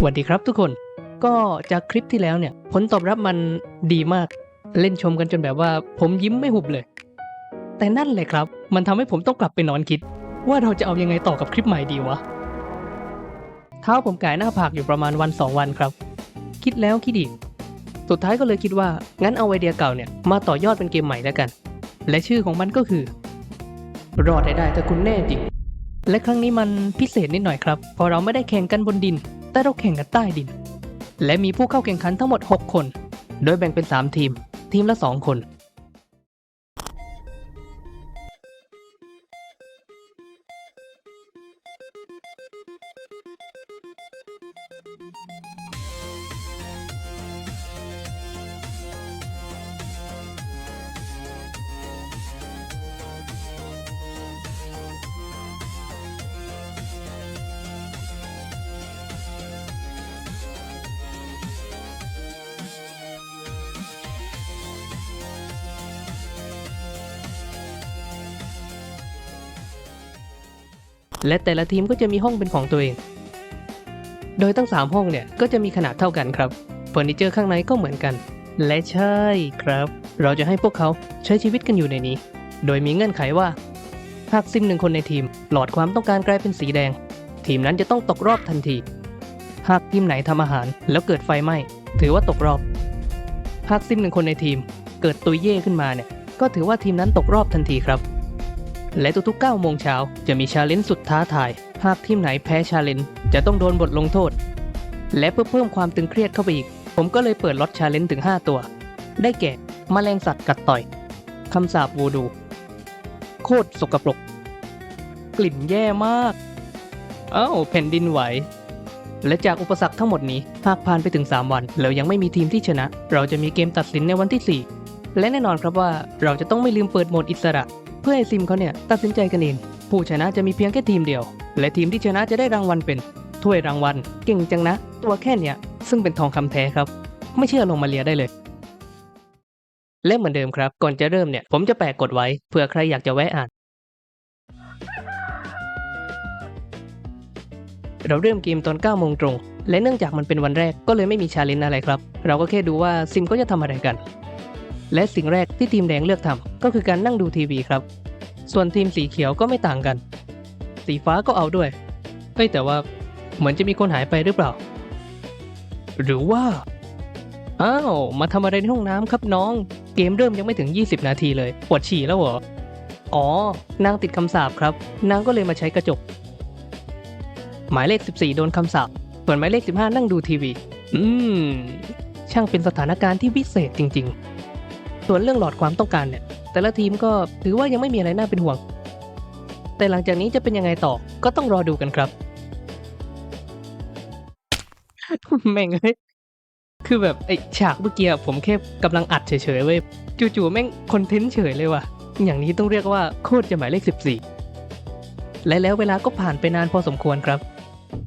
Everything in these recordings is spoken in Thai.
สวัสดีครับทุกคนก็จากคลิปที่แล้วเนี่ย ผลตอบรับมันดีมาก เล่นชมกันจนแบบว่าผมยิ้มไม่หุบเลย แต่นั่นแหละครับ มันทำให้ผมต้องกลับไปนอนคิด ว่าเราจะเอายังไงต่อกับคลิปใหม่ดีวะเท้าผมกายหน้าผากอยู่ประมาณวันสองวันครับ คิดแล้วคิดอีกสุดท้ายก็เลยคิดว่างั้นเอาไอเดียเก่าเนี่ยมาต่อยอดเป็นเกมใหม่แล้วกัน และชื่อของมันก็คือ รอดให้ได้ถ้าคุณแน่จริงและครั้งนี้มันพิเศษนิดหน่อยครับเพราะเราไม่ได้แข่งกันบนดิน แต่เราแข่งกันใต้ดิน และมีผู้เข้าแข่งขันทั้งหมด 6 คน โดยแบ่งเป็น 3 ทีม ทีมละ 2 คน และแต่ละทีมก็จะมีห้องเป็นของตัวเอง โดยทั้ง 3 ห้องเนี่ยก็จะมีขนาดเท่ากันครับเฟอร์นิเจอร์ข้างในก็เหมือนกัน และใช่ครับ เราจะให้พวกเขาใช้ชีวิตกันอยู่ในนี้ โดยมีเงื่อนไขว่า หากซิมหนึ่งคนในทีมหลอดความต้องการกลายเป็นสีแดง ทีมนั้นจะต้องตกรอบทันที หากทีมไหนทำอาหารแล้วเกิดไฟไหม้ถือว่าตกรอบ หากซิมหนึ่งคนในทีมเกิดตุยเย่ขึ้นมาเนี่ยก็ถือว่าทีมนั้นตกรอบทันทีครับ และทุกๆ9โมงเช้าจะมีชาเลนจ์สุดท้าทาย หากทีมไหนแพ้ชาเลนจ์จะต้องโดนบทลงโทษ และเพื่อเพิ่มความตึงเครียดเข้าไปอีก ผมก็เลยเปิดล็อตชาเลนจ์ถึง 5 ตัว ได้แก่มแมลงสัตว์กัดต่อยคำสาปวูดู โคตรสกปรก กลิ่นแย่มากอ้าวแผ่นดินไหว และจากอุปสรรคทั้งหมดนี้หากผ่านไปถึง 3 วัน แล้วยังไม่มีทีมที่ชนะ เราจะมีเกมตัดสินในวันที่ 4 และแน่นอนครับว่าเราจะต้องไม่ลืมเปิดโหมดอิสระ พื่อให้ซิมเขาเนี่ยตัดสินใจกันเอง ผู้ชนะจะมีเพียงแค่ทีมเดียว และทีมที่ชนะจะได้รางวัลเป็นถ้วยรางวัลเก่งจังนะ ตัวแค่เนี้ยซึ่งเป็นทองคำแท้ครับ ไม่เชื่อลงมาเลียได้เลย และเหมือนเดิมครับ ก่อนจะเริ่มเนี่ย ผมจะแปะกดไว้เผื่อใครอยากจะแวะอ่าน เราเริ่มเกมตอน9โมงตรง และเนื่องจากมันเป็นวันแรกก็เลยไม่มีชาเลนจ์อะไรครับ เราก็แค่ดูว่าซิมก็จะทำอะไรกัน และสิ่งแรกที่ทีมแดงเลือกทำก็คือการนั่งดูทีวีครับ ส่วนทีมสีเขียวก็ไม่ต่างกัน สีฟ้าก็เอาด้วยเอ้ยแต่ว่าเหมือนจะมีคนหายไปหรือเปล่า หรือว่า อ้าว มาทำอะไรในห้องน้ำครับน้อง เกมเริ่มยังไม่ถึง 20 นาทีเลย ปวดฉี่แล้วเหรอ อ๋อ นางติดคำสาปครับ นางก็เลยมาใช้กระจก หมายเลข 14 โดนคำสาปส่วนหมายเลข 15 นั่งดูทีวี อืม ช่างเป็นสถานการณ์ที่วิเศษจริง ๆ ส่วนเรื่องหลอดความต้องการเนี่ย แต่ละทีมก็ถือว่ายังไม่มีอะไรน่าเป็นห่วง แต่หลังจากนี้จะเป็นยังไงต่อก็ต้องรอดูกันครับ แม่งเอ้ยคือแบบไอฉากเมื่อกี้ผมแค่กำลังอัดเฉยๆเว้ยจู่ๆแม่งคอนเทนต์เฉยเลยว่ะ อย่างนี้ต้องเรียกว่าโคตรจะหมายเลข 14 และแล้วเวลาก็ผ่านไปนานพอสมควรครับ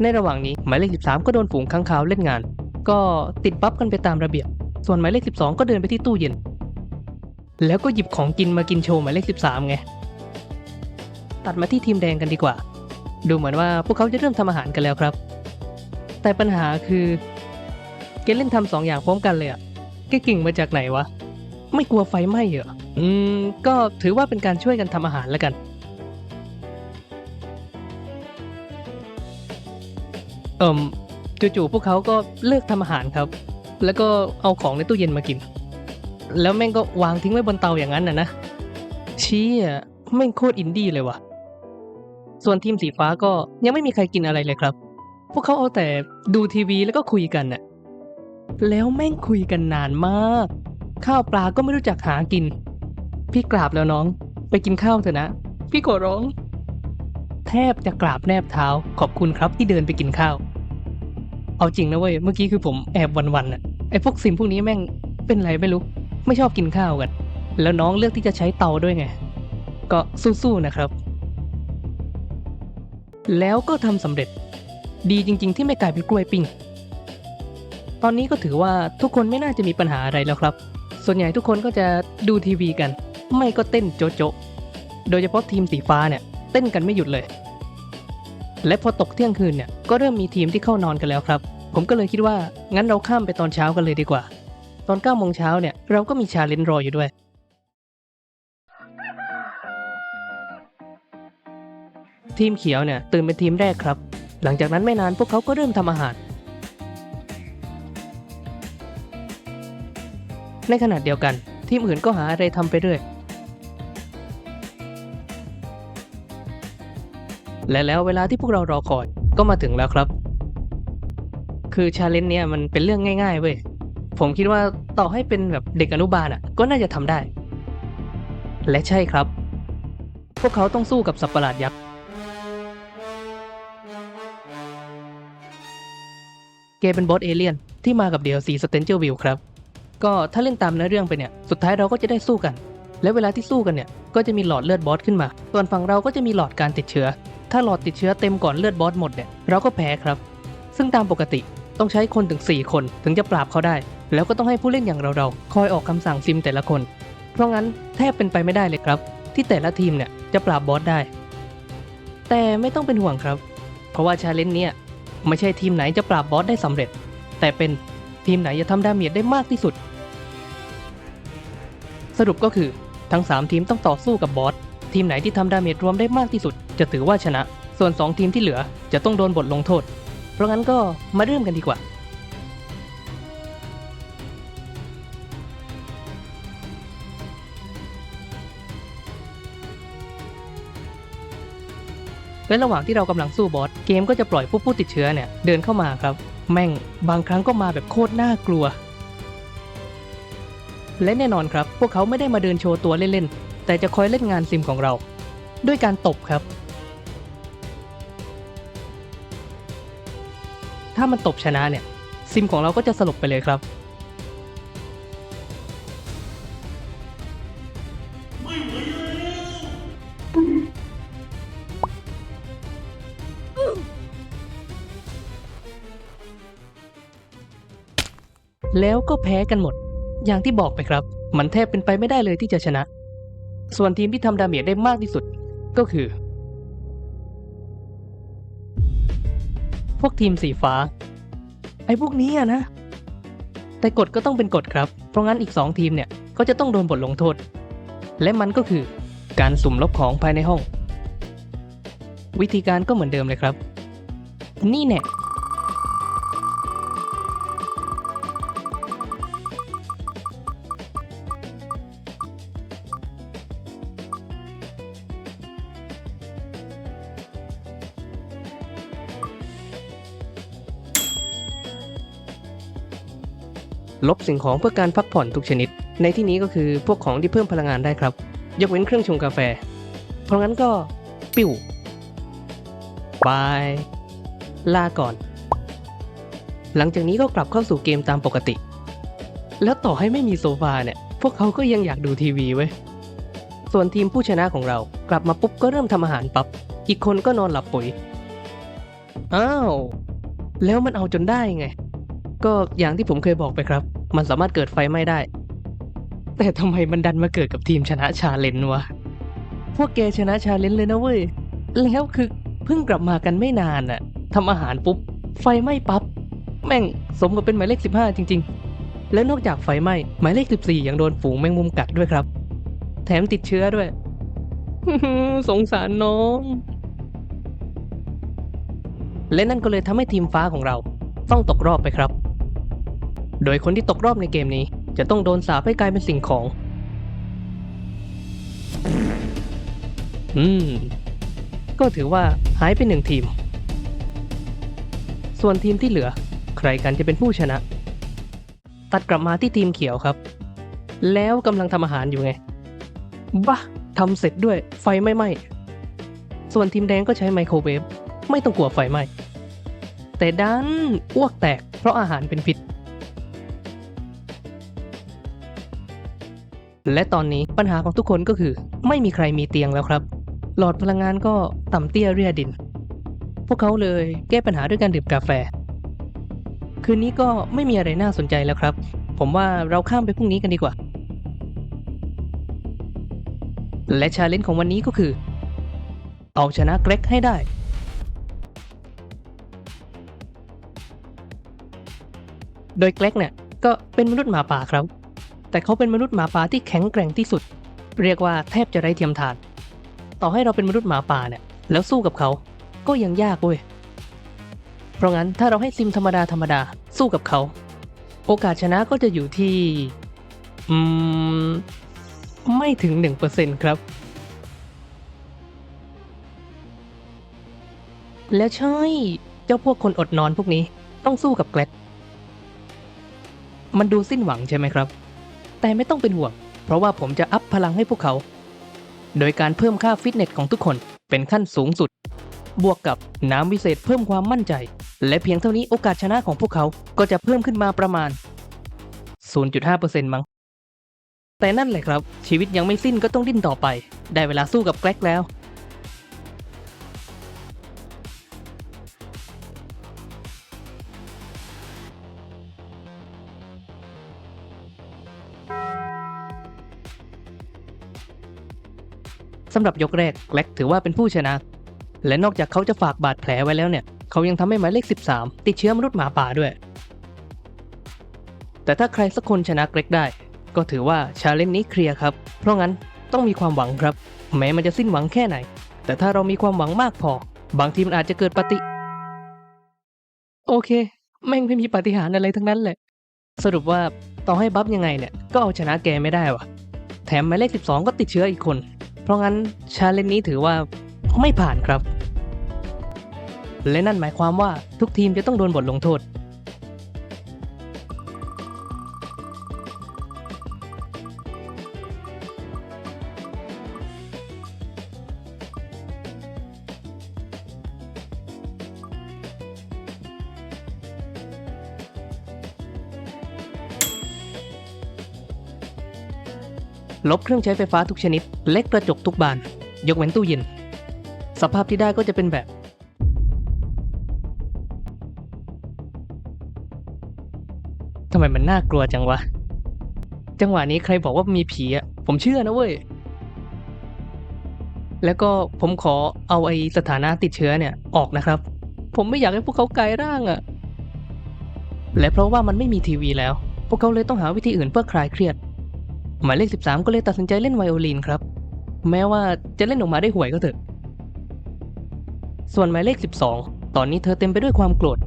ในระหว่างนี้หมายเลข 13 ก็โดนฝูงค้างคาวเล่นงาน ก็ติดบัฟกันไปตามระเบียบ ส่วนหมายเลข 12 ก็เดินไปที่ตู้เย็น แล้วก็หยิบของกินมากินโชว์หมายเลข 13 ไง ตัดมาที่ทีมแดงกันดีกว่า ดูเหมือนว่าพวกเขาจะเริ่มทำอาหารกันแล้วครับ แต่ปัญหาคือแกเล่นทำสองอย่างพร้อมกันเลยอะแกเก่งมาจากไหนวะ ไม่กลัวไฟไหม้เหรอ อืม ก็ถือว่าเป็นการช่วยกันทำอาหารแล้วกัน เอิมจู่ๆพวกเขาก็เลิกทำอาหารครับ แล้วก็เอาของในตู้เย็นมากิน แล้วแม่งก็วางทิ้งไว้บนเตาอย่างนั้นนะนะชี้อะแม่งโคตรอินดี้เลยว่ะ ส่วนทีมสีฟ้าก็ยังไม่มีใครกินอะไรเลยครับ พวกเขาเอาแต่ดูทีวีแล้วก็คุยกันน่ะแล้วแม่งคุยกันนานมาก ข้าวปลาก็ไม่รู้จักหากิน พี่กราบแล้วน้อง ไปกินข้าวเถอะนะ พี่ขอร้อง แทบจะกราบแนบเท้า ขอบคุณครับที่เดินไปกินข้าว เอาจริงนะเว้ย เมื่อกี้คือผมแอบวันๆน่ะไอ้พวกซิมพวกนี้แม่งเป็นไรไม่รู้ ไม่ชอบกินข้าวกัน แล้วน้องเลือกที่จะใช้เตาด้วยไง ก็สู้ๆนะครับ แล้วก็ทำสำเร็จ ดีจริง ๆ ที่ไม่กลายเป็นกล้วยปิ้ง ตอนนี้ก็ถือว่าทุกคนไม่น่าจะมีปัญหาอะไรแล้วครับ ส่วนใหญ่ทุกคนก็จะดูทีวีกัน ไม่ก็เต้นโจะโจะโดยเฉพาะทีมสีฟ้าเนี่ย เต้นกันไม่หยุดเลย และพอตกเที่ยงคืนเนี่ยก็เริ่มมีทีมที่เข้านอนกันแล้วครับ ผมก็เลยคิดว่างั้นเราข้ามไปตอนเช้ากันเลยดีกว่า ตอน9โมงเช้าเนี่ย เราก็มีชาเลนจ์รออยู่ด้วย ทีมเขียวเนี่ย ตื่นเป็นทีมแรกครับ หลังจากนั้นไม่นานพวกเขาก็เริ่มทำอาหาร ในขณะเดียวกัน ทีมอื่นก็หาอะไรทำไปเรื่อย และแล้วเวลาที่พวกเรารอคอยก็มาถึงแล้วครับ คือชาเลนจ์เนี่ยมันเป็นเรื่องง่ายๆเว้ย ผมคิดว่าต่อให้เป็นแบบเด็กอนุบาลอะ ก็น่าจะทำได้ และใช่ครับ พวกเขาต้องสู้กับสัตว์ประหลาดยักษ์เกเป็นบอสเอเลี่ยนที่มากับ DLC s t a n g e r v i l l ครับ ก็ถ้าเล่นตามเนื้อเรื่องไปเนี่ย สุดท้ายเราก็จะได้สู้กัน และเวลาที่สู้กันเนี่ย ก็จะมีหลอดเลือดบอสขึ้นมา ส่วนฝั่งเราก็จะมีหลอดการติดเชื้อ ถ้าหลอดติดเชื้อเต็มก่อนเลือดบอสหมดเนี่ย เราก็แพ้ครับ ซึ่งตามปกติต้องใช้คนถึง 4 คนถึงจะปราบเขาได้ แล้วก็ต้องให้ผู้เล่นอย่างเราๆคอยออกคำสั่งซิมแต่ละคน เพราะงั้นแทบเป็นไปไม่ได้เลยครับ ที่แต่ละทีมเนี่ยจะปราบบอสได้ แต่ไม่ต้องเป็นห่วงครับ เพราะว่าชาเลนจ์เนี่ยไม่ใช่ทีมไหนจะปราบบอสได้สำเร็จ แต่เป็นทีมไหนจะทำดาเมจได้มากที่สุด สรุปก็คือทั้ง 3 ทีมต้องต่อสู้กับบอสทีมไหนที่ทำดาเมจรวมได้มากที่สุด จะถือว่าชนะ ส่วน 2 ทีมที่เหลือจะต้องโดนบทลงโทษ เพราะงั้นก็มาเริ่มกันดีกว่า และระหว่างที่เรากำลังสู้บอสเกมก็จะปล่อยผู้ผู้ติดเชื้อเนี่ยเดินเข้ามาครับ แม่งบางครั้งก็มาแบบโคตรน่ากลัว และแน่นอนครับ พวกเขาไม่ได้มาเดินโชว์ตัวเล่นๆ แต่จะคอยเล่นงานซิมของเรา ด้วยการตบครับ ถ้ามันตบชนะเนี่ย ซิมของเราก็จะสลบไปเลยครับ แล้วก็แพ้กันหมด อย่างที่บอกไปครับ มันแทบเป็นไปไม่ได้เลยที่จะชนะ ส่วนทีมที่ทำดาเมจได้มากที่สุดก็คือ พวกทีมสีฟ้า ไอ้พวกนี้อะนะ แต่กฎก็ต้องเป็นกฎครับ เพราะงั้นอีก 2 ทีมเนี่ยก็จะต้องโดนบทลงโทษ และมันก็คือการสุ่มลบของภายในห้อง วิธีการก็เหมือนเดิมเลยครับ นี่แน่ ลบสิ่งของเพื่อการพักผ่อนทุกชนิด ในที่นี้ก็คือพวกของที่เพิ่มพลังงานได้ครับ ยกเว้นเครื่องชงกาแฟ เพราะงั้นก็ ปิ้วบาย ลาก่อน หลังจากนี้ก็กลับเข้าสู่เกมตามปกติ แล้วต่อให้ไม่มีโซฟาเนี่ย พวกเขาก็ยังอยากดูทีวีเว้ส่วนทีมผู้ชนะของเรา กลับมาปุ๊บก็เริ่มทำอาหารปับ๊บอีกคนก็นอนหลับปุ๋ย อ้าว แล้วมันเอาจนได้ไง ก็อย่างที่ผมเคยบอกไปครับ มันสามารถเกิดไฟไหม้ได้ แต่ทำไมมันดันมาเกิดกับทีมชนะชาเลนจ์วะ พวกแกชนะชาเลนจ์เลยนะเว้ย แล้วคือเพิ่งกลับมากันไม่นานน่ะทำอาหารปุ๊บ ไฟไหม้ปับ๊บ แม่งสมกับเป็นหมายเลข 15 จริง ๆ แล้วนอกจากไฟไหม้หมายเลข 14 ยังโดนฝูงแมงมุมกัดด้วยครับ แถมติดเชื้อด้วย สงสารน้อง และนั่นก็เลยทำให้ทีมฟ้าของเราต้องตกรอบไปครับ โดยคนที่ตกรอบในเกมนี้ จะต้องโดนสาปให้กลายเป็นสิ่งของ อืม ก็ถือว่าหายไปหนึ่งทีม ส่วนทีมที่เหลือ ใครกันจะเป็นผู้ชนะ ตัดกลับมาที่ทีมเขียวครับ แล้วกำลังทำอาหารอยู่ไง บ้าทำเสร็จด้วยไฟไม่ไหม้ส่วนทีมแดงก็ใช้ไมโครเวฟไม่ต้องกลัวไฟไหม้แต่ดันอ้วกแตกเพราะอาหารเป็นพิษ และตอนนี้ปัญหาของทุกคนก็คือ ไม่มีใครมีเตียงแล้วครับ หลอดพลังงานก็ต่ำเตี้ยเรียดิน พวกเขาเลยแก้ปัญหาด้วยการดื่มกาแฟ คืนนี้ก็ไม่มีอะไรน่าสนใจแล้วครับ ผมว่าเราข้ามไปพรุ่งนี้กันดีกว่า และชาเลนจ์ของวันนี้ก็คือ เอาชนะเกรกให้ได้โดยแกล็กเนี่ยก็เป็นมนุษย์หมาป่าครับ แต่เขาเป็นมนุษย์หมาป่าที่แข็งแกร่งที่สุด เรียกว่าแทบจะไร้เทียมทาน ต่อให้เราเป็นมนุษย์หมาป่าเนี่ย แล้วสู้กับเขาก็ยังยากเว้ย เพราะงั้นถ้าเราให้ซิมธรรมดาธรรมดาสู้กับเขา โอกาสชนะก็จะอยู่ที่ อืม ไม่ถึง 1%ครับ แล้วใช่ เจ้าพวกคนอดนอนพวกนี้ต้องสู้กับแกลดมันดูสิ้นหวังใช่ไหมครับ แต่ไม่ต้องเป็นห่วง เพราะว่าผมจะอัพพลังให้พวกเขา โดยการเพิ่มค่าฟิตเนสของทุกคนเป็นขั้นสูงสุด บวกกับน้ำวิเศษเพิ่มความมั่นใจ และเพียงเท่านี้โอกาสชนะของพวกเขาก็จะเพิ่มขึ้นมาประมาณ 0.5%มั้ง แต่นั่นแหละครับ ชีวิตยังไม่สิ้นก็ต้องดิ้นต่อไป ได้เวลาสู้กับแกลกแล้ว สำหรับยกแรกแกลกถือว่าเป็นผู้ชนะ และนอกจากเขาจะฝากบาดแผลไว้แล้วเนี่ย เขายังทำให้หมายเลข 13 ติดเชื้อมนุษย์หมาป่าด้วย แต่ถ้าใครสักคนชนะเกรกได้ ก็ถือว่าชาเลนจ์นี้เคลียร์ครับ เพราะงั้นต้องมีความหวังครับ แม้มันจะสิ้นหวังแค่ไหน แต่ถ้าเรามีความหวังมากพอ บางทีมันอาจจะเกิดปฏิ โอเค แม่งไม่มีปาฏิหารย์อะไรทั้งนั้นแหละ สรุปว่าต่อให้บัฟยังไงเนี่ยก็เอาชนะแกไม่ได้วะแถมหมายเลข 12 ก็ติดเชื้ออีกคน เพราะงั้นชาเลนจ์นี้ถือว่าไม่ผ่านครับ และนั่นหมายความว่าทุกทีมจะต้องโดนบทลงโทษ ลบเครื่องใช้ไฟฟ้าทุกชนิด เล็กกระจกทุกบาน ยกเว้นตู้เย็น สภาพที่ได้ก็จะเป็นแบบ ทำไมมันน่ากลัวจังวะ จังหวะนี้ใครบอกว่ามีผีอะผมเชื่อนะเว้ย แล้วก็ผมขอเอาไอ้สถานะติดเชื้อเนี่ยออกนะครับ ผมไม่อยากให้พวกเขากลายร่างอะและเพราะว่ามันไม่มีทีวีแล้ว พวกเขาเลยต้องหาวิธีอื่นเพื่อคลายเครียด หมายเลข 13 ก็เลยตัดสินใจเล่นไวโอลินครับ แม้ว่าจะเล่นออกมาได้ห่วยก็เถอะ ส่วนหมายเลข 12 ตอนนี้เธอเต็มไปด้วยความโกรธ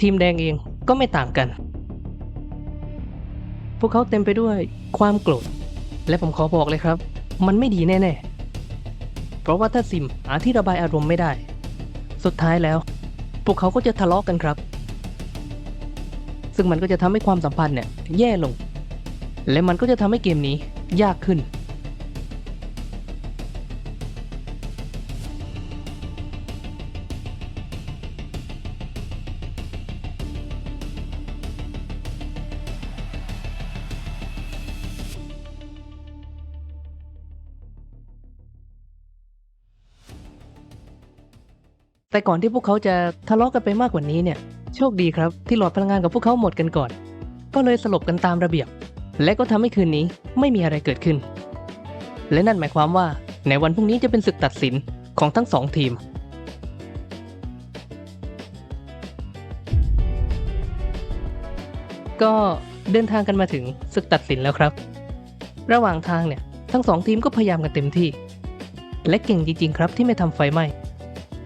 ทีมแดงเองก็ไม่ต่างกัน พวกเขาเต็มไปด้วยความโกรธ และผมขอบอกเลยครับ มันไม่ดีแน่ๆ เพราะว่าถ้าซิมหาที่ระบายอารมณ์ไม่ได้ สุดท้ายแล้ว พวกเขาก็จะทะเลาะกันครับ ซึ่งมันก็จะทำให้ความสัมพันธ์เนี่ยแย่ลง และมันก็จะทำให้เกมนี้ยากขึ้น แต่ก่อนที่พวกเขาจะทะเลาะกันไปมากกว่านี้เนี่ย โชคดีครับที่หลอดพลังงานกับพวกเขาหมดกันก่อน ก็เลยสลบกันตามระเบียบ และก็ทำให้คืนนี้ไม่มีอะไรเกิดขึ้น และนั่นหมายความว่าในวันพรุ่งนี้จะเป็นศึกตัดสินของทั้งสองทีม ก็เดินทางกันมาถึงศึกตัดสินแล้วครับ ระหว่างทางเนี่ย ทั้งสองทีมก็พยายามกันเต็มที่ และเก่งจริง ๆ ครับที่ไม่ทำไฟไหม้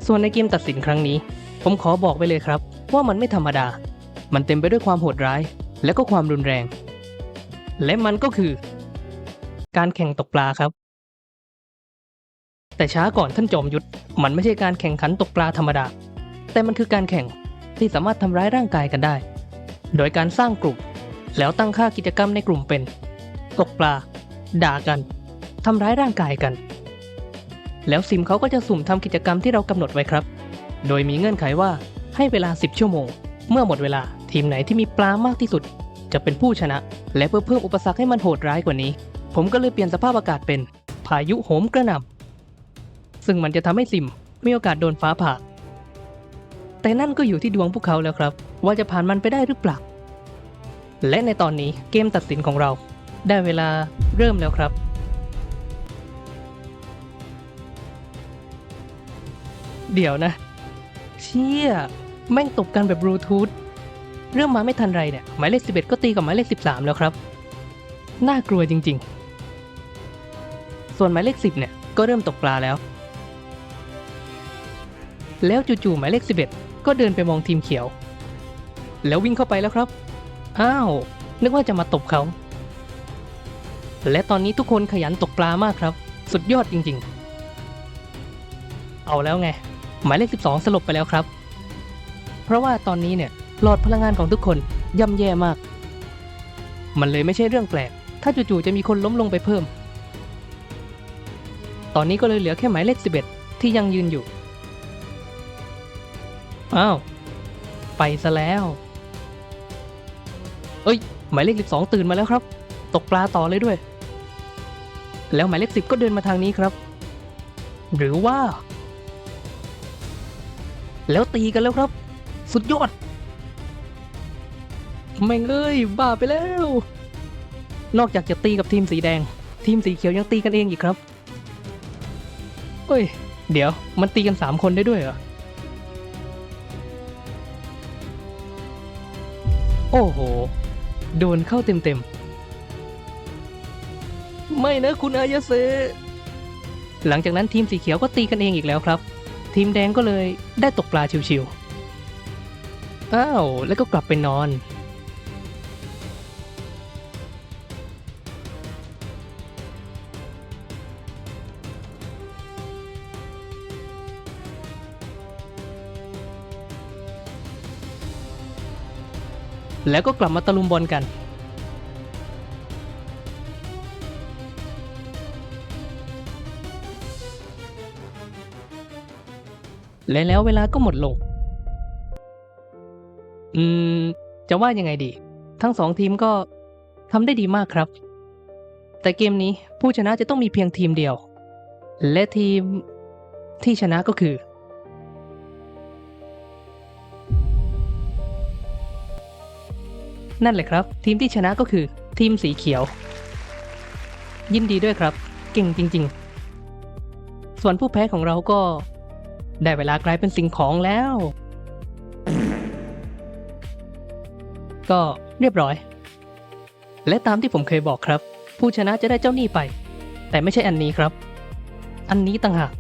ส่วนในเกมตัดสินครั้งนี้ ผมขอบอกไปเลยครับ ว่ามันไม่ธรรมดา มันเต็มไปด้วยความโหดร้าย และก็ความรุนแรง และมันก็คือ การแข่งตกปลาครับ แต่ช้าก่อนท่านจอมยุทธมันไม่ใช่การแข่งขันตกปลาธรรมดา แต่มันคือการแข่งที่สามารถทำร้ายร่างกายกันได้ โดยการสร้างกลุ่ม แล้วตั้งค่ากิจกรรมในกลุ่มเป็น ตกปลา ด่ากันทำร้ายร่างกายกัน แล้วซิมเขาก็จะสุ่มทำกิจกรรมที่เรากำหนดไว้ครับ โดยมีเงื่อนไขว่าให้เวลา 10 ชั่วโมง เมื่อหมดเวลาทีมไหนที่มีปลามากที่สุด จะเป็นผู้ชนะ และเพื่อเพิ่มอุปสรรคให้มันโหดร้ายกว่านี้ ผมก็เลยเปลี่ยนสภาพอากาศเป็น พายุโหมกระหน่ำซึ่งมันจะทำให้ซิมมีโอกาสโดนฟ้าผ่า แต่นั่นก็อยู่ที่ดวงพวกเขาแล้วครับ ว่าจะผ่านมันไปได้หรือเปล่า และในตอนนี้เกมตัดสินของเรา ได้เวลาเริ่มแล้วครับเดี๋ยวนะ เชี่ย แม่งตบกันแบบบลูทูธ เริ่มมาไม่ทันไรเนี่ยหมายเลข 11 ก็ตีกับหมายเลข 13 แล้วครับ น่ากลัวจริง ๆ ส่วนหมายเลข 10 เนี่ยก็เริ่มตกปลาแล้ว แล้วจู่ๆหมายเลข 11 ก็เดินไปมองทีมเขียว แล้ววิ่งเข้าไปแล้วครับ อ้าว นึกว่าจะมาตบเขา และตอนนี้ทุกคนขยันตกปลามากครับ สุดยอดจริง ๆ เอาแล้วไง หมายเลข 12 สลบไปแล้วครับ เพราะว่าตอนนี้เนี่ย หลอดพลังงานของทุกคนย่ำแย่มาก มันเลยไม่ใช่เรื่องแปลก ถ้าจู่ๆจะมีคนล้มลงไปเพิ่ม ตอนนี้ก็เลยเหลือแค่หมายเลข 11 ที่ยังยืนอยู่ อ้าว ไปซะแล้ว เอ้ย หมายเลข 12 ตื่นมาแล้วครับ ตกปลาต่อเลยด้วย แล้วหมายเลข 10 ก็เดินมาทางนี้ครับ หรือว่า แล้วตีกันแล้วครับ สุดยอด แม่งเอ้ยบ้าไปแล้ว นอกจากจะตีกับทีมสีแดง ทีมสีเขียวยังตีกันเองอีกครับเอ้ย เดี๋ยวมันตีกันสามคนได้ด้วยเหรอ โอ้โห โดนเข้าเต็มๆ ไม่นะคุณอายาเซหลังจากนั้นทีมสีเขียวก็ตีกันเองอีกแล้วครับ ทีมแดงก็เลยได้ตกปลาชิวๆ อ้าว แล้วก็กลับไปนอน แล้วก็กลับมาตะลุมบอลกัน และแล้วเวลาก็หมดลง อืม จะว่ายังไงดี ทั้งสองทีมก็ทำได้ดีมากครับ แต่เกมนี้ผู้ชนะจะต้องมีเพียงทีมเดียว และทีมที่ชนะก็คือ นั่นแหละครับ ทีมที่ชนะก็คือทีมสีเขียว ยินดีด้วยครับ เก่งจริง ๆ ส่วนผู้แพ้ของเราก็ ได้เวลากลายเป็นสิ่งของแล้ว ก็เรียบร้อย และตามที่ผมเคยบอกครับ ผู้ชนะจะได้เจ้าหนี้ไป แต่ไม่ใช่อันนี้ครับ อันนี้ต่างหาก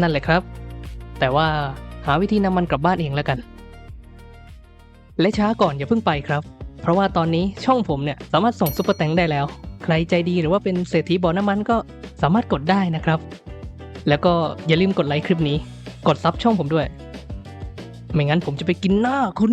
นั่นแหละครับ แต่ว่าหาวิธีนำมันกลับบ้านเองแล้วกัน และช้าก่อนอย่าเพิ่งไปครับ เพราะว่าตอนนี้ช่องผมเนี่ยสามารถส่งซุปเปอร์แตงได้แล้ว ใครใจดีหรือว่าเป็นเศรษฐีบ่อน้ำมันก็สามารถกดได้นะครับ แล้วก็อย่าลืมกดไลค์คลิปนี้ กดซับช่องผมด้วย ไม่งั้นผมจะไปกินหน้าคุณ